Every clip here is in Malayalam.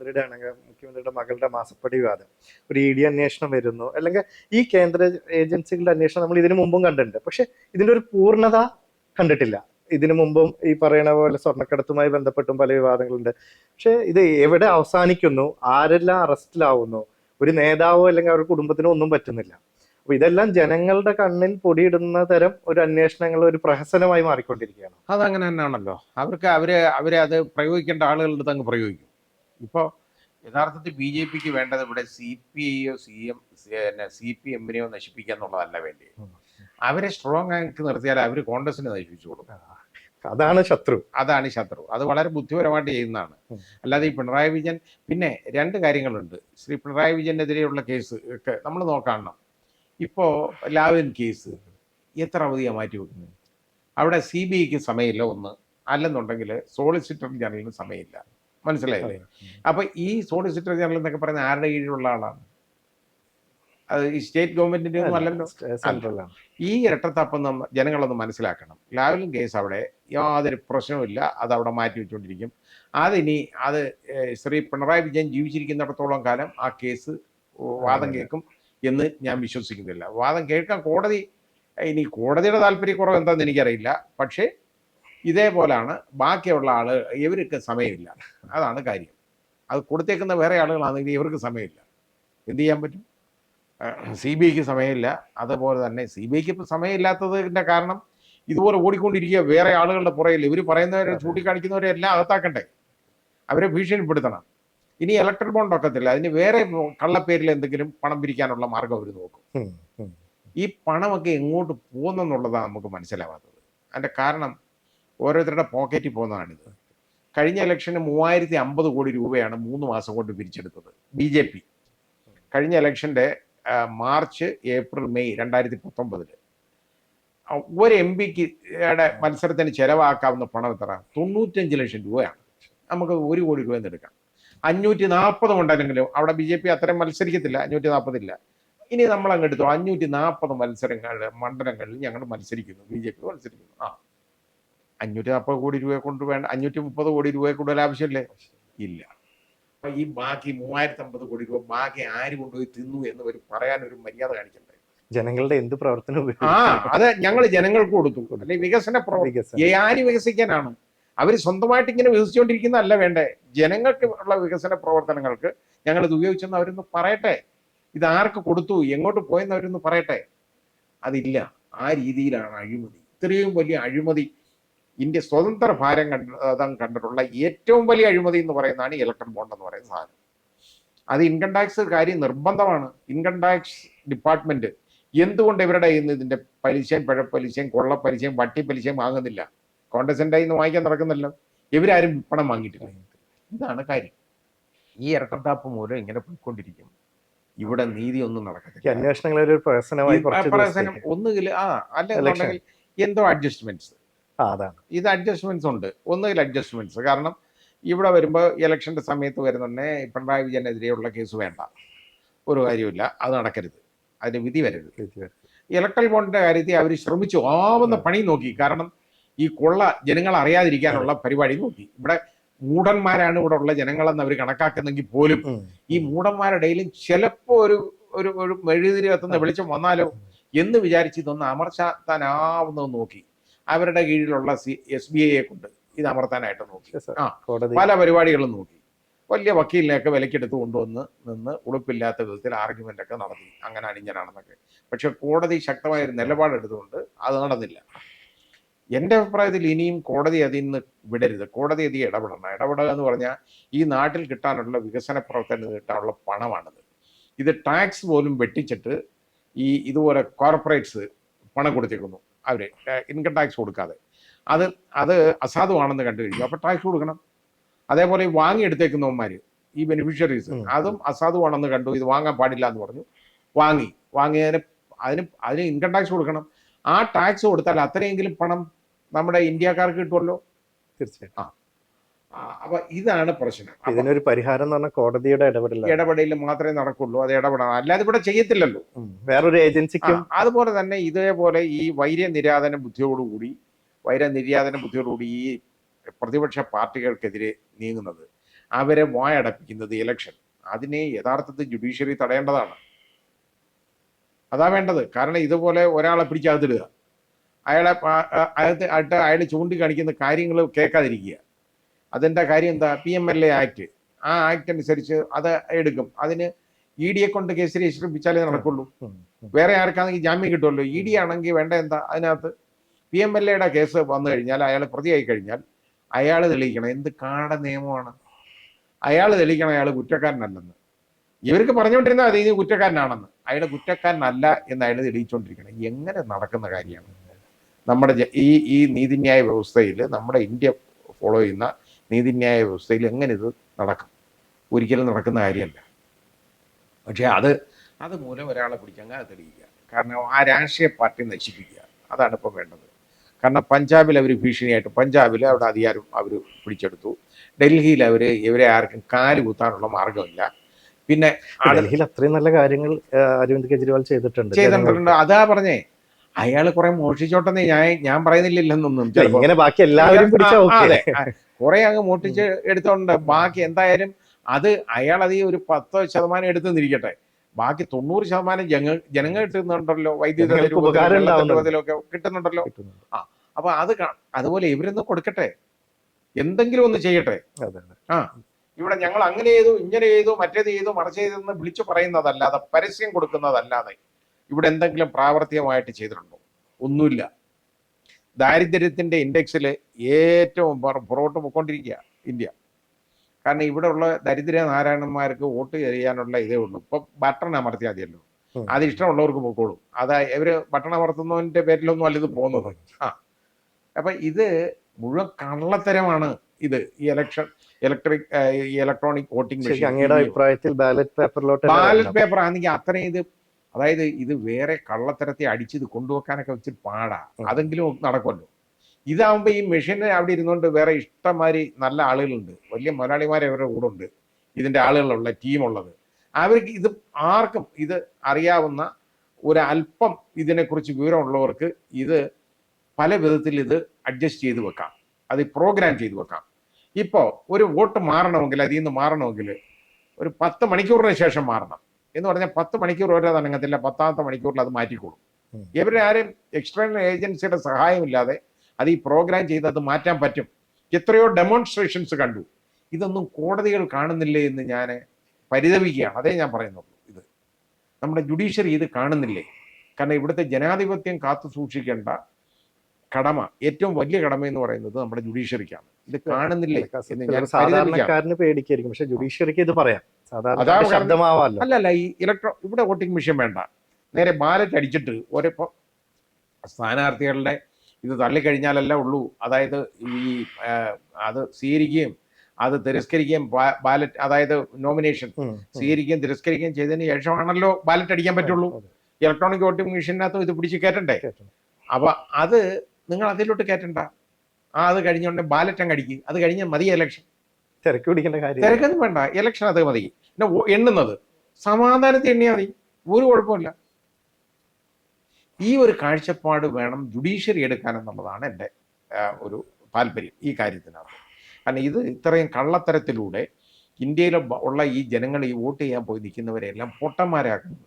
മുഖ്യമന്ത്രിയുടെ ആണെങ്കിൽ മുഖ്യമന്ത്രിയുടെ മകളുടെ മാസപ്പടി വിവാദം. ഒരു ഇ ഡി അന്വേഷണം വരുന്നു. അല്ലെങ്കിൽ ഈ കേന്ദ്ര ഏജൻസികളുടെ അന്വേഷണം നമ്മൾ ഇതിനു മുമ്പും കണ്ടിട്ടുണ്ട്. പക്ഷെ ഇതിന്റെ ഒരു പൂർണത കണ്ടിട്ടില്ല. ഇതിനു മുമ്പും ഈ പറയുന്ന പോലെ സ്വർണക്കടത്തുമായി ബന്ധപ്പെട്ടും പല വിവാദങ്ങളുണ്ട്. പക്ഷെ ഇത് എവിടെ അവസാനിക്കുന്നു? ആരെല്ലാം അറസ്റ്റിലാവുന്നു? ഒരു നേതാവോ അല്ലെങ്കിൽ അവരുടെ കുടുംബത്തിനോ ഒന്നും പറ്റുന്നില്ല. അപ്പൊ ഇതെല്ലാം ജനങ്ങളുടെ കണ്ണിൽ പൊടിയിടുന്ന തരം ഒരു അന്വേഷണങ്ങൾ ഒരു പ്രഹസനമായി മാറിക്കൊണ്ടിരിക്കുകയാണ്. അതങ്ങനെ തന്നെയാണല്ലോ. അവർക്ക് അവർ അവരെ അത് പ്രയോഗിക്കേണ്ട ആളുകളുടെ അടുത്ത് അങ്ങ് പ്രയോഗിക്കും. ഇപ്പോൾ യഥാർത്ഥത്തിൽ ബി ജെ പിക്ക് വേണ്ടത് ഇവിടെ സി പി ഐയോ സി എം പിന്നെ സി പി എമ്മിനെയോ നശിപ്പിക്കുക എന്നുള്ളതല്ല വേണ്ടി അവരെ സ്ട്രോങ് ആക്കി നിർത്തിയാൽ അവർ കോൺഗ്രസിനെ നശിപ്പിച്ചു കൊടുക്കും. അതാണ് ശത്രു. അതാണ് ശത്രു. അത് വളരെ ബുദ്ധിപരമായിട്ട് ചെയ്യുന്നതാണ്. അല്ലാതെ ഈ പിണറായി വിജയൻ പിന്നെ രണ്ട് കാര്യങ്ങളുണ്ട്. ശ്രീ പിണറായി വിജയനെതിരെയുള്ള കേസ് ഒക്കെ നമ്മൾ നോക്കണം ഇപ്പോൾ ലാവിൻ കേസ് എത്ര അവധിയാണ് മാറ്റി വെക്കുന്നത് അവിടെ സി ബി ഐക്ക് സമയമില്ല ഒന്ന്. അല്ലെന്നുണ്ടെങ്കിൽ സോളിസിറ്റർ ജനറലിന് സമയമില്ല. മനസ്സിലായില്ലേ അപ്പൊ ഈ സോളിസിറ്റർ ജനറൽ എന്നൊക്കെ പറയുന്ന ആരുടെ കീഴിലുള്ള ആളാണ്? അത് ഈ സ്റ്റേറ്റ് ഗവൺമെന്റിന്റെ ഒന്നും അല്ലല്ലോ? സെൻട്രലാണ് ഈ ഇരട്ടത്തപ്പം നമ്മ ജനങ്ങളൊന്ന് മനസ്സിലാക്കണം. ലാവലിൻ കേസ് അവിടെ യാതൊരു പ്രശ്നവുമില്ല. അത് അവിടെ മാറ്റി വെച്ചുകൊണ്ടിരിക്കും അതിനി അത് ശ്രീ പിണറായി വിജയൻ ജീവിച്ചിരിക്കുന്നിടത്തോളം കാലം ആ കേസ് വാദം കേൾക്കും എന്ന് ഞാൻ വിശ്വസിക്കുന്നില്ല. വാദം കേൾക്കാൻ കോടതി ഇനി കോടതിയുടെ താല്പര്യക്കുറവ് എന്താണെന്ന് എനിക്കറിയില്ല. പക്ഷേ ഇതേപോലാണ് ബാക്കിയുള്ള ആൾ ഇവർക്ക് സമയമില്ല. അതാണ് കാര്യം. അത് കൊടുത്തേക്കുന്ന വേറെ ആളുകളാണെങ്കിൽ ഇവർക്ക് സമയമില്ല. എന്ത് ചെയ്യാൻ പറ്റും? സി ബി ഐക്ക് സമയമില്ല. അതുപോലെ തന്നെ സി ബി ഐക്ക് ഇപ്പം സമയമില്ലാത്തതിന്റെ കാരണം ഇതുപോലെ ഓടിക്കൊണ്ടിരിക്കുക വേറെ ആളുകളുടെ പുറകിൽ. ഇവർ പറയുന്നവരെ ചൂണ്ടിക്കാണിക്കുന്നവരെ എല്ലാം അകത്താക്കണ്ടേ? അവരെ ഭീഷണിപ്പെടുത്തണം. ഇനി ഇലക്ട്രൽ ബോണ്ട് ഒക്കത്തില്ല. അതിന് വേറെ കള്ളപ്പേരിൽ എന്തെങ്കിലും പണം പിരിക്കാനുള്ള മാർഗം അവർ നോക്കും. ഈ പണമൊക്കെ എങ്ങോട്ട് പോകുന്നെന്നുള്ളതാണ് നമുക്ക് മനസ്സിലാവാത്തത്. അതിന്റെ കാരണം ഓരോരുത്തരുടെ പോക്കറ്റിൽ പോകുന്നതാണിത്. കഴിഞ്ഞ ഇലക്ഷന് മൂവായിരത്തി അമ്പത് കോടി രൂപയാണ് മൂന്ന് മാസം കൊണ്ട് പിരിച്ചെടുത്തത് ബി ജെ പി. കഴിഞ്ഞ ഇലക്ഷന്റെ മാർച്ച് ഏപ്രിൽ മെയ് രണ്ടായിരത്തി പത്തൊമ്പതിൽ ഒരു എം പിക്ക് മത്സരത്തിന് ചെലവാക്കാവുന്ന പണം എത്ര തൊണ്ണൂറ്റഞ്ച് ലക്ഷം രൂപയാണ്. നമുക്ക് ഒരു കോടി രൂപ എടുക്കാം. അഞ്ഞൂറ്റി നാൽപ്പത് ഉണ്ടെങ്കിലും അവിടെ ബി ജെ പി അത്രയും മത്സരിക്കത്തില്ല അഞ്ഞൂറ്റി നാൽപ്പതില്ല ഇനി നമ്മൾ അങ്ങെടുത്തു അഞ്ഞൂറ്റി നാൽപ്പത് മത്സരങ്ങൾ മണ്ഡലങ്ങളിൽ ഞങ്ങൾ മത്സരിക്കുന്നു ബി ജെ പി മത്സരിക്കുന്നു. ആ അഞ്ഞൂറ്റി നാൽപ്പത് കോടി രൂപയെ കൊണ്ട് വേണ്ട അഞ്ഞൂറ്റി മുപ്പത് കോടി രൂപയെ കൂടുതൽ ആവശ്യമില്ലേ? ഇല്ല. ഈ ബാക്കി മൂവായിരത്തി അമ്പത് കോടി രൂപ ബാക്കി ആര് കൊണ്ടുപോയി തിന്നു എന്ന് ഒരു പറയാൻ ഒരു മര്യാദ കാണിക്കണ്ടേ? ജനങ്ങളുടെ എന്ത് പ്രവർത്തനം ആ അത് ഞങ്ങൾ ജനങ്ങൾക്ക് കൊടുത്തു. അല്ലെ വികസന പ്രവർത്തനം ആര് വികസിക്കാനാണ്. അവർ സ്വന്തമായിട്ട് ഇങ്ങനെ വികസിച്ചുകൊണ്ടിരിക്കുന്നതല്ല വേണ്ടേ. ജനങ്ങൾക്ക് ഉള്ള വികസന പ്രവർത്തനങ്ങൾക്ക് ഞങ്ങൾ ഇത് ഉപയോഗിച്ചെന്ന് അവരൊന്ന് പറയട്ടെ. ഇത് ആർക്ക് കൊടുത്തു? എങ്ങോട്ട് പോയെന്ന് അവരൊന്ന് പറയട്ടെ. അതില്ല. ആ രീതിയിലാണ് അഴിമതി. ഇത്രയും വലിയ അഴിമതി ഇന്ത്യ സ്വതന്ത്ര ഭാരം കണ്ട കണ്ടിട്ടുള്ള ഏറ്റവും വലിയ അഴിമതി എന്ന് പറയുന്നതാണ് ഇലക്ട്രൺ ബോണ്ട് എന്ന് പറയുന്ന സാധനം. അത് ഇൻകം ടാക്സ് കാര്യം നിർബന്ധമാണ്. ഇൻകം ടാക്സ് ഡിപ്പാർട്ട്മെന്റ് എന്തുകൊണ്ട് ഇവരുടെ ഇന്ന് ഇതിന്റെ പലിശയും പിഴപ്പലിശയും കൊള്ളപ്പലിശയും വട്ടിപ്പലിശയും വാങ്ങുന്നില്ല? കോൺഗ്രസിന്റെ ഇന്ന് വാങ്ങിക്കാൻ നടക്കുന്നില്ല. ഇവരാരും പണം വാങ്ങിയിട്ടില്ല. ഇതാണ് കാര്യം. ഈ ഇരട്ടത്താപ്പ് മൂലം ഇങ്ങനെ പോയിക്കൊണ്ടിരിക്കും. ഇവിടെ നീതി ഒന്നും ഈ നടക്കത്തില്ല അന്വേഷണങ്ങളെ ഒരു പ്രഹസനമായി കുറച്ച് പ്രഹസനം ദിവസത്തേക്ക്. ഒന്നുകിൽ ആ അല്ല. എന്തോ അഡ്ജസ്റ്റ്മെന്റ്സ് അതാണ്. ഇത് അഡ്ജസ്റ്റ്മെന്റ്സ് ഉണ്ട്. ഒന്നുകിൽ അഡ്ജസ്റ്റ്മെന്റ്സ് കാരണം ഇവിടെ വരുമ്പോൾ ഇലക്ഷന്റെ സമയത്ത് വരുന്നുണ്ടെ പിണറായി വിജയനെതിരെയുള്ള കേസ് വേണ്ട. ഒരു കാര്യമില്ല അത് നടക്കരുത്. അതിന് വിധി വരരുത്. ഇലക്ട്രൽ ബോണ്ടിന്റെ കാര്യത്തിൽ അവർ ശ്രമിച്ചു ആവുന്ന പണി നോക്കി. കാരണം ഈ കൊള്ള ജനങ്ങൾ അറിയാതിരിക്കാനുള്ള പരിപാടി നോക്കി. ഇവിടെ മൂടന്മാരാണ് ഇവിടെ ഉള്ള ജനങ്ങളെന്ന് അവർ കണക്കാക്കുന്നെങ്കിൽ പോലും ഈ മൂടന്മാരുടെയിലും ചിലപ്പോൾ ചിലപ്പോ ഒരു ഒരു ഒരു മെഴുതിരി എത്തുന്ന വെളിച്ചം വന്നാലോ എന്ന് വിചാരിച്ച് ഇതൊന്ന് അമർച്ചാത്താനാവുന്നത് നോക്കി. അവരുടെ കീഴിലുള്ള സി എസ് ബി ഐയെ കൊണ്ട് ഇത് അമർത്താനായിട്ട് നോക്കി. ആ. പല പരിപാടികളും നോക്കി. വലിയ വക്കീലിനെയൊക്കെ വിലക്കെടുത്ത് കൊണ്ടുവന്ന് നിന്ന് ഉളുപ്പില്ലാത്ത വിധത്തിൽ ആർഗ്യുമെന്റ് ഒക്കെ നടത്തി. അങ്ങനെ അണിഞ്ഞനാണെന്നൊക്കെ. പക്ഷെ കോടതി ശക്തമായ ഒരു നിലപാടെടുത്തുകൊണ്ട് അത് നടന്നില്ല. എന്റെ അഭിപ്രായത്തിൽ ഇനിയും കോടതി അതിൽ നിന്ന് വിടരുത്. കോടതി അതി ഇടപെടണം. ഇടപെടുക എന്ന് പറഞ്ഞാൽ ഈ നാട്ടിൽ കിട്ടാനുള്ള വികസന പ്രവർത്തനത്തിന് കിട്ടാനുള്ള പണമാണിത്. ഇത് ടാക്സ് പോലും വെട്ടിച്ചിട്ട് ഈ ഇതുപോലെ കോർപ്പറേറ്റ്സ് പണം കൊടുത്തേക്കുന്നു അവർ ഇൻകം ടാക്സ് കൊടുക്കാതെ. അത് അത് അസാധുവാണെന്ന് കണ്ടു കഴിഞ്ഞു. അപ്പോൾ ടാക്സ് കൊടുക്കണം. അതേപോലെ ഈ വാങ്ങിയെടുത്തേക്കുന്നവന്മാർ ഈ ബെനിഫിഷ്യറീസ്. അതും അസാധുവാണെന്ന് കണ്ടു. ഇത് വാങ്ങാൻ പാടില്ല എന്ന് പറഞ്ഞു. വാങ്ങി. വാങ്ങിയതിന് അതിന് അതിന് ഇൻകം ടാക്സ് കൊടുക്കണം. ആ ടാക്സ് കൊടുത്താൽ അത്രയെങ്കിലും പണം നമ്മുടെ ഇന്ത്യക്കാർക്ക് കിട്ടുമല്ലോ? തീർച്ചയായിട്ടും. ആ, അപ്പൊ ഇതാണ് പ്രശ്നം. ഇതിനൊരു പരിഹാരം എന്ന് പറഞ്ഞാൽ കോടതിയുടെ ഇടപെടൽ ഇടപെടലിൽ മാത്രമേ നടക്കുള്ളൂ അത് ഇടപെടണം. അല്ലാതെ ഇവിടെ ചെയ്യത്തില്ലല്ലോ. വേറൊരു ഏജൻസിക്കും അതുപോലെ തന്നെ ഇതേപോലെ ഈ വൈര്യ നിര്യാതന ബുദ്ധിയോടുകൂടി വൈര നിര്യാതന ബുദ്ധിയോടുകൂടി ഈ പ്രതിപക്ഷ പാർട്ടികൾക്കെതിരെ നീങ്ങുന്നത് അവരെ വായടപ്പിക്കുന്നത് ഇലക്ഷൻ. അതിനെ യഥാർത്ഥത്തിൽ ജുഡീഷ്യറി തടയേണ്ടതാണ്. അതാ വേണ്ടത്. കാരണം ഇതുപോലെ ഒരാളെ പിടിച്ചകത്തിടുക അയാളെ അകത്ത് അയാൾ ചൂണ്ടിക്കാണിക്കുന്ന കാര്യങ്ങൾ കേൾക്കാതിരിക്കുക. അതിന്റെ കാര്യം എന്താ? P M L A act ആ ആക്ട് അനുസരിച്ച് അത് എടുക്കും. അതിന് ഇ ഡിയെ കൊണ്ട് കേസ് രജിസ്റ്റർ ചെയ്യിപ്പിച്ചാലേ നടക്കുള്ളൂ. വേറെ ആർക്കാണെങ്കിൽ ജാമ്യം കിട്ടുമല്ലോ. ഇ ഡി ആണെങ്കിൽ വേണ്ട എന്താ? അതിനകത്ത് പി എം എൽ എയുടെ കേസ് വന്നു കഴിഞ്ഞാൽ അയാൾ പ്രതിയായി കഴിഞ്ഞാൽ അയാൾ തെളിയിക്കണം. എന്ത് കാട നിയമമാണ്? അയാൾ തെളിയിക്കണം. അയാൾ കുറ്റക്കാരനല്ലെന്ന്. ഇവർക്ക് പറഞ്ഞുകൊണ്ടിരുന്ന അത് ഇത് കുറ്റക്കാരനാണെന്ന്. അയാൾ കുറ്റക്കാരനല്ല എന്ന് അയാൾ തെളിയിച്ചുകൊണ്ടിരിക്കണം എങ്ങനെ നടക്കുന്ന കാര്യമാണ്? നമ്മുടെ ഈ ഈ നീതിന്യായ വ്യവസ്ഥയിൽ നമ്മുടെ ഇന്ത്യ ഫോളോ ചെയ്യുന്ന നീതിന്യായ വ്യവസ്ഥയിൽ എങ്ങനെ ഇത് നടക്കും? ഒരിക്കലും നടക്കുന്ന കാര്യമല്ല. പക്ഷേ അത് അത് മൂലം ഒരാളെ പിടിക്കാൻ അത് തെളിയിക്കുക കാരണം ആ രാഷ്ട്രീയ പാർട്ടി നശിപ്പിക്കുക. അതാണ് ഇപ്പോൾ വേണ്ടത്. കാരണം പഞ്ചാബിൽ അവർ ഭീഷണിയായിട്ട് പഞ്ചാബിൽ അവിടെ അധികാരം അവർ പിടിച്ചെടുത്തു. ഡൽഹിയിൽ അവർ ഇവരെ ആർക്കും കാൽ കുത്താനുള്ള മാർഗമില്ല പിന്നെ ഡൽഹിയിൽ അത്രയും നല്ല കാര്യങ്ങൾ അരവിന്ദ് കെജ്രിവാൾ ചെയ്തിട്ടുണ്ട്. ചെയ്തിട്ടുണ്ട്. അതാ പറഞ്ഞേ. അയാൾ കുറെ മോഷിച്ചോട്ടെന്ന് ഞാൻ ഞാൻ പറയുന്നില്ലല്ലെന്നൊന്നും ഇങ്ങനെ ബാക്കി എല്ലാവരും കുറെ അങ്ങ് മോട്ടിച്ച് എടുത്തോണ്ട് ബാക്കി എന്തായാലും അത് അയാൾ അത് ഒരു പത്ത് ശതമാനം എടുത്തു നിന്നിരിക്കട്ടെ. ബാക്കി തൊണ്ണൂറ് ശതമാനം ജന ജനങ്ങൾ കിട്ടുന്നുണ്ടല്ലോ വൈദ്യുതി കിട്ടുന്നുണ്ടല്ലോ. ആ അപ്പൊ അത് അതുപോലെ ഇവരൊന്ന് കൊടുക്കട്ടെ. എന്തെങ്കിലും ഒന്ന് ചെയ്യട്ടെ. ആ ഇവിടെ ഞങ്ങൾ അങ്ങനെ ചെയ്തു ഇങ്ങനെ ചെയ്തു മറ്റേത് ചെയ്തു മറിച്ച് ചെയ്തെന്ന് വിളിച്ചു പറയുന്നതല്ലാതെ പരസ്യം കൊടുക്കുന്നതല്ലാതെ ഇവിടെ എന്തെങ്കിലും പ്രാവർത്തികമായിട്ട് ചെയ്തിട്ടുണ്ടോ? ഒന്നുമില്ല. ദാരിദ്ര്യത്തിന്റെ ഇൻഡെക്സിൽ ഏറ്റവും പുറ- പുറകോട്ട് പോയിക്കൊണ്ടിരിക്കുക ഇന്ത്യ. കാരണം ഇവിടെ ഉള്ള ദരിദ്ര നാരായണന്മാർക്ക് വോട്ട് ചെയ്യാനുള്ള ഇതേ ഉള്ളൂ. ഇപ്പൊ ബട്ടൺ അമർത്തിയാൽ മതിയല്ലോ. അത് ഇഷ്ടമുള്ളവർക്ക് പൊക്കോളും. അതാ ഇവർ ബട്ടൺ അമർത്തുന്നവന്റെ പേരിലൊന്നും അല്ല ഇത് പോകുന്നത്. ആ. അപ്പൊ ഇത് മുഴുവൻ കള്ളത്തരമാണ് ഇത്. ഈ ഇലക്ഷൻ ഇലക്ട്രിക് ഈ ഇലക്ട്രോണിക് വോട്ടിംഗ് മെഷീൻ അങ്ങയുടെ അഭിപ്രായത്തിൽ ബാലറ്റ് പേപ്പറിലോട്ട് ബാലറ്റ് പേപ്പർ ആണെങ്കിൽ അത്രയും ഇത് അതായത് ഇത് വേറെ കള്ളത്തരത്തെ അടിച്ച് ഇത് കൊണ്ടുവെക്കാനൊക്കെ വെച്ചിട്ട് പാടാ. അതെങ്കിലും നടക്കുമല്ലോ. ഇതാവുമ്പോൾ ഈ മെഷീനെ അവിടെ ഇരുന്നുകൊണ്ട് വേറെ ഇഷ്ടംമാതിരി നല്ല ആളുകളുണ്ട്. വലിയ മുതലാളിമാരെ അവരുടെ കൂടെ ഉണ്ട്. ഇതിന്റെ ആളുകളുള്ള ടീമുള്ളത്. അവർക്ക് ഇത് ആർക്കും ഇത് അറിയാവുന്ന ഒരു അല്പം ഇതിനെക്കുറിച്ച് വിവരമുള്ളവർക്ക് ഇത് പല വിധത്തിൽ ഇത് അഡ്ജസ്റ്റ് ചെയ്ത് വെക്കാം. അത് പ്രോഗ്രാം ചെയ്ത് വെക്കാം. ഇപ്പോൾ ഒരു വോട്ട് മാറണമെങ്കിൽ അതിൽ നിന്ന് മാറണമെങ്കിൽ ഒരു പത്ത് മണിക്കൂറിന് ശേഷം മാറണം. എന്ന് പറഞ്ഞാൽ പത്ത് മണിക്കൂർ വരെ അത് അനങ്ങത്തില്ല. പത്താമത്തെ മണിക്കൂറിൽ അത് മാറ്റിക്കോളും. ഉം. ഇവരുടെ ആരും എക്സ്റ്റേണൽ ഏജൻസിയുടെ സഹായമില്ലാതെ അത് ഈ പ്രോഗ്രാം ചെയ്ത് അത് മാറ്റാൻ പറ്റും. എത്രയോ ഡെമോൺസ്ട്രേഷൻസ് കണ്ടു. ഇതൊന്നും കോടതികൾ കാണുന്നില്ലേ എന്ന് ഞാൻ പരിതപിക്കുകയാണ്. അതേ ഞാൻ പറയുന്നുള്ളൂ ഇത്. നമ്മുടെ ജുഡീഷ്യറി ഇത് കാണുന്നില്ലേ? കാരണം ഇവിടുത്തെ ജനാധിപത്യം കാത്തു സൂക്ഷിക്കേണ്ട കടമ ഏറ്റവും വലിയ കടമ എന്ന് പറയുന്നത് നമ്മുടെ ജുഡീഷ്യറിക്കാണ് ഇത് കാണുന്നില്ലേ സാധാരണക്കാരന് പേടിക്കായിരിക്കും. പക്ഷെ ജുഡീഷ്യറിക്ക് ഇത് പറയാം. സാധാരണ അതാ കാരണം- ശബ്ദമാവാല്ലോ. അല്ല അല്ല ഈ ഇലക്ട്രോ ഇവിടെ വോട്ടിംഗ് മെഷീൻ വേണ്ട. നേരെ ബാലറ്റ് അടിച്ചിട്ട് ഓരോ സ്ഥാനാർത്ഥികളുടെ ഇത് തള്ളിക്കഴിഞ്ഞാലല്ല ഉള്ളൂ. അതായത് ഈ അത് സ്വീകരിക്കുകയും അത് തിരസ്കരിക്കുകയും ബാലറ്റ് അതായത് നോമിനേഷൻ. സ്വീകരിക്കുകയും തിരസ്കരിക്കുകയും ചെയ്തതിന് ശേഷമാണല്ലോ ബാലറ്റ് അടിക്കാൻ പറ്റുള്ളൂ. ഇലക്ട്രോണിക് വോട്ടിംഗ് മെഷീനകത്ത് ഇത് പിടിച്ച് കയറ്റണ്ടേ. അപ്പൊ അത് നിങ്ങൾ അതിലോട്ട് കയറ്റണ്ട. ആ അത് കഴിഞ്ഞോണ്ട് ബാലറ്റ് അങ്ങ് അടിക്കും. അത് കഴിഞ്ഞ് മതി ഇലക്ഷൻ തിരക്ക് പിടിക്കേണ്ട കാര്യം തിരക്കൊന്നും വേണ്ട. ഇലക്ഷൻ അത് മതി. പിന്നെ എണ്ണുന്നത്. സമാധാനത്തിൽ എണ്ണിയാൽ മതി. ഒരു കുഴപ്പമില്ല. ഈ ഒരു കാഴ്ചപ്പാട് വേണം ജുഡീഷ്യറി എടുക്കാൻ എന്നുള്ളതാണ് എന്റെ ഒരു താല്പര്യം ഈ കാര്യത്തിനകത്ത്. കാരണം ഇത് ഇത്രയും കള്ളത്തരത്തിലൂടെ ഇന്ത്യയിൽ ഉള്ള ഈ ജനങ്ങൾ ഈ വോട്ട് ചെയ്യാൻ പോയി നിൽക്കുന്നവരെല്ലാം പൊട്ടന്മാരാക്കുന്നത്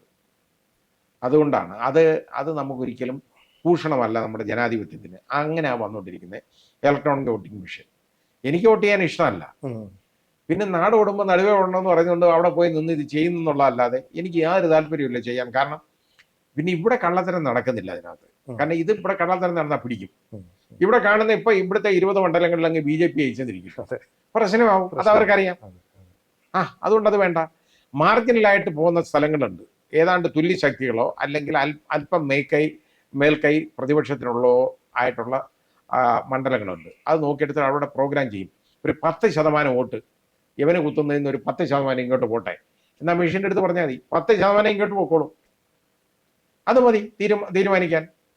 അതുകൊണ്ടാണ് അത് അത് നമുക്കൊരിക്കലും ഭൂഷണമല്ല നമ്മുടെ ജനാധിപത്യത്തിന്. അങ്ങനെയാണ് വന്നുകൊണ്ടിരിക്കുന്നത് ഇലക്ട്രോണിക് വോട്ടിംഗ് മെഷീൻ. എനിക്ക് വോട്ട് ചെയ്യാൻ ഇഷ്ടമല്ല. പിന്നെ നാട് ഓടുമ്പോൾ നടുവേ ഓടണമെന്ന് പറഞ്ഞുകൊണ്ട് അവിടെ പോയി നിന്ന് ഇത് ചെയ്യുന്നുള്ളതല്ലാതെ എനിക്ക് യാതൊരു താല്പര്യമില്ല ചെയ്യാൻ. കാരണം പിന്നെ ഇവിടെ കള്ളത്തരം നടക്കുന്നില്ല അതിനകത്ത്. കാരണം ഇത് ഇവിടെ കള്ളത്തരം നടന്നാൽ പിടിക്കും. ഇവിടെ കാണുന്ന ഇപ്പൊ ഇവിടുത്തെ ഇരുപത് മണ്ഡലങ്ങളിൽ അങ്ങ് ബി ജെ പി അയച്ചെന്നിരിക്കും പ്രശ്നമാവും. അത് അവർക്കറിയാം. ആ അതുകൊണ്ട് അത് വേണ്ട. മാർജിനലായിട്ട് പോകുന്ന സ്ഥലങ്ങളുണ്ട്. ഏതാണ്ട് തുല്യ ശക്തികളോ അല്ലെങ്കിൽ അൽ- അല്പം മേൽക്കൈ മേൽക്കൈ പ്രതിപക്ഷത്തിനുള്ളോ ആയിട്ടുള്ള മണ്ഡലങ്ങളുണ്ട്. അത് നോക്കിയെടുത്ത് അവിടെ പ്രോഗ്രാം ചെയ്യും. ഒരു പത്ത് ശതമാനം വോട്ട്. ഇവന് കുത്തുന്നതിൽ നിന്ന് ഒരു പത്ത് ശതമാനം ഇങ്ങോട്ട് പോട്ടെ. എന്നാൽ മെഷീന്റെ അടുത്ത് പറഞ്ഞാൽ മതി. പത്ത് ശതമാനം ഇങ്ങോട്ട് പോയിക്കോളും അത് മതി. തീരുമാനിക്കാൻ.